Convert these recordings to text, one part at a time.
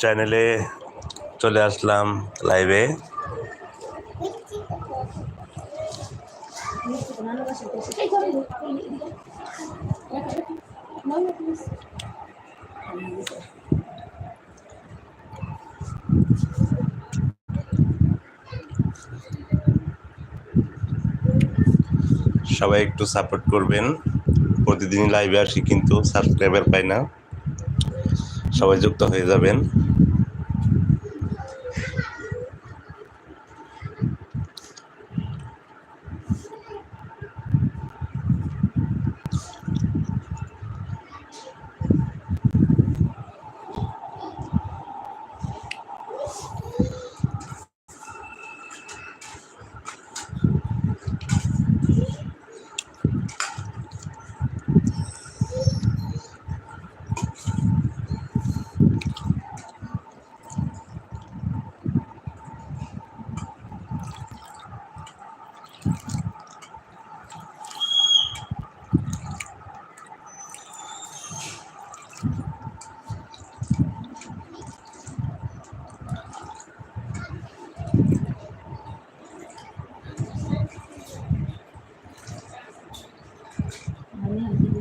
চ্যানেলে চলে আসলাম লাইভে সবাই একটু সাপোর্ট করবেন। প্রতিদিন লাইভে আসি কিন্তু সাবস্ক্রাইবার পাই না। সবাই যুক্ত হয়ে যাবেন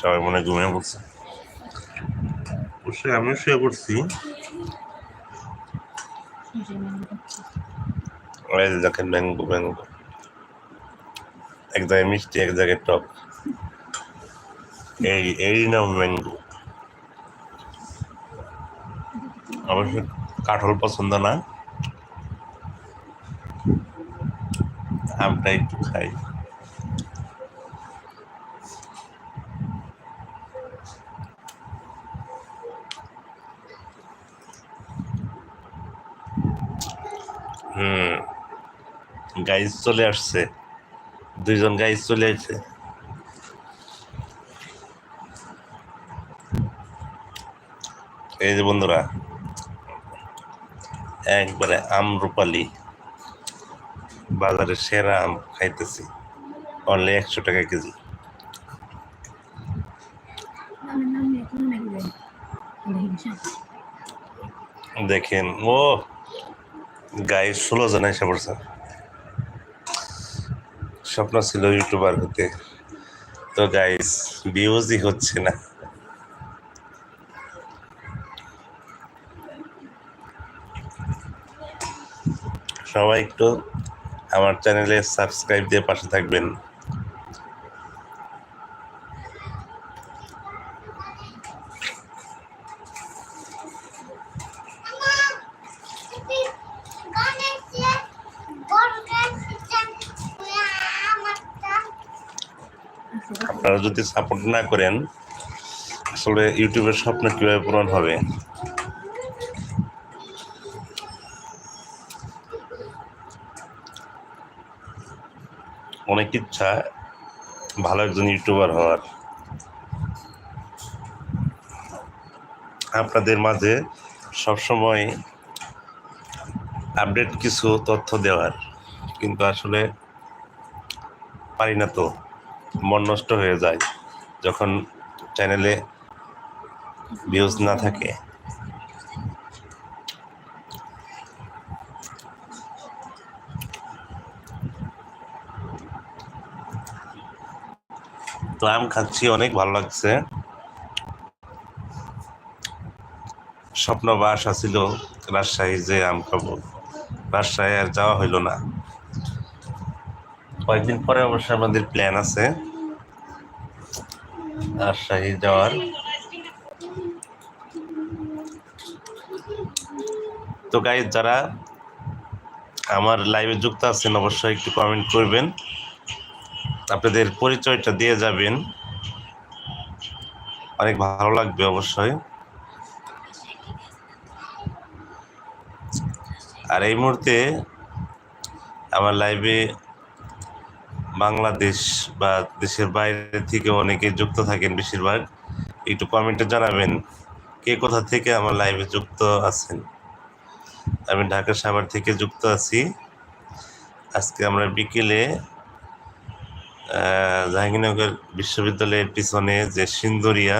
সবাই মনে ঘুমিয়ে পড়ছে। অবশ্যই আমিও শুয়ে পড়ছি। দেখেন ম্যাঙ্গো ম্যাঙ্গো এক জায়গায় মিষ্টি এক জায়গায় টক। এই এই নাম ম্যাঙ্গো অবশ্য কাঠল পছন্দ না। আমটা একটু খাই। হুম। গাইজ চলে আসছে। দুইজন গাইজ চলে আসছে। এই যে বন্ধুরা, একবারে আম রূপালি। বাজারে সেরা আম খাইতেছি। অনলি একশো টাকা কেজি। দেখেন, ও গায়ে ষোলো জন এসে পড়ছে। স্বপ্ন ছিল ইউটিউবার হতে। তো গাইস ভিউজই হচ্ছে না। সবাই একটু আমার চ্যানেলে সাবস্ক্রাইব দিয়ে পাশে থাকবেন। আপনারা যদি সাপোর্ট না করেন, আসলে ইউটিউবের স্বপ্ন কীভাবে পূরণ হবে? অনেক ইচ্ছা, ভালো একজন ইউটিউবার হওয়ার। আপনাদের মাঝে সবসময় আপডেট কিছু তথ্য দেওয়ার, কিন্তু আসলে পারি না তো। মন নষ্ট হয়ে যায় যখন চ্যানেলে ভিউজ না থাকে। তো আম খাচ্ছি, অনেক ভালো লাগছে। স্বপ্ন বা আশা ছিল রাজশাহী যে আম খাব। রাজশাহী আর যাওয়া হইল না। কয়েকদিন পরে অবশ্য আমাদের প্ল্যান আছে। রাজশাহী যাওয়ার। তো গাইজ যারা আমার লাইভে যুক্ত আছেন, অবশ্যই একটু কমেন্ট করবেন। আপনাদের পরিচয়টা দিয়ে যাবেন। অনেক ভালো লাগবে অবশ্যই। আর এই মুহূর্তে আমার লাইভে বাংলাদেশ বা দেশের বাইরে থেকে অনেকে যুক্ত থাকেন বেশিরভাগ। একটু কমেন্টে জানাবেন, কে কোথা থেকে আমার লাইভে যুক্ত আছেন? আমি ঢাকা সাভার থেকে যুক্ত আছি। আজকে আমরা বিকেলে জাহাঙ্গীরনগর বিশ্ববিদ্যালয়ের পিছনে যে সিন্দুরিয়া,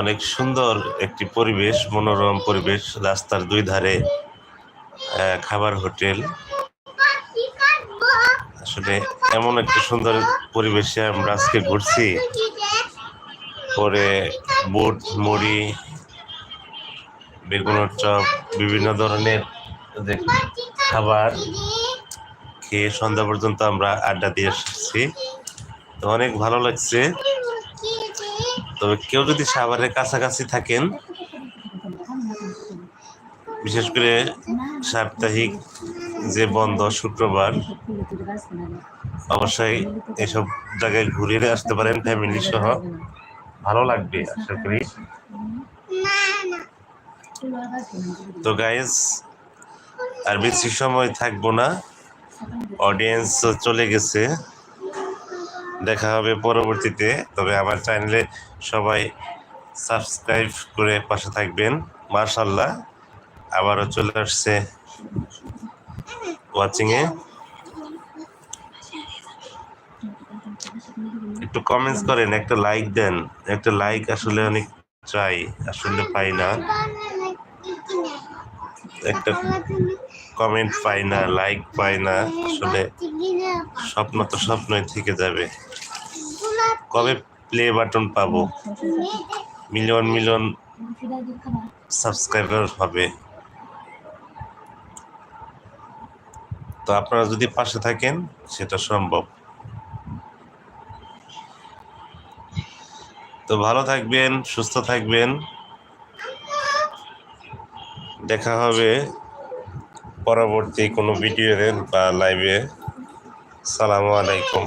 অনেক সুন্দর একটি পরিবেশ, মনোরম পরিবেশ, রাস্তার দুই ধারে খাবার হোটেল। আসলে এমন একটা সুন্দর পরিবেশে আমরা আজকে ঘুরছি। পরে বুট, মুড়ি, বেগুনের চপ, বিভিন্ন ধরনের খাবার খেয়ে সন্ধ্যা পর্যন্ত আমরা আড্ডা দিয়ে এসেছি। তো অনেক ভালো লাগছে। তবে কেউ যদি সাভারের কাছাকাছি থাকেন, বিশেষ করে সাপ্তাহিক যে বন্ধ শুক্রবার, অবশ্যই এসব জায়গায় ঘুরে আসতে পারেন ফ্যামিলি সহ। ভালো লাগবে, আশা করি। তো গাইজ আর বেশি সময় থাকব না। অডিয়েন্স চলে গেছে। দেখা হবে পরবর্তীতে। তবে আমার চ্যানেলে সবাই সাবস্ক্রাইব করে পাশে থাকবেন। মার্শাল্লাহ আবারও চলে আসছে ওয়াচিংয়ে একটু কমেন্টস করেন একটা লাইক দেন। একটা লাইক আসলে অনেক চাই আসলে পাই না। একটা কমেন্ট পাই না লাইক পাই না আসলে স্বপ্ন তো স্বপ্নই থেকে যাবে। কবে প্লে বাটন পাবো? মিলিয়ন মিলিয়ন সাবস্ক্রাইবার হবে। তো আপনারা যদি পাশে থাকেন, সেটা সম্ভব। তো ভালো থাকবেন, সুস্থ থাকবেন। দেখা হবে পরবর্তী কোনো ভিডিওতে বা লাইভে সালামু আলাইকুম।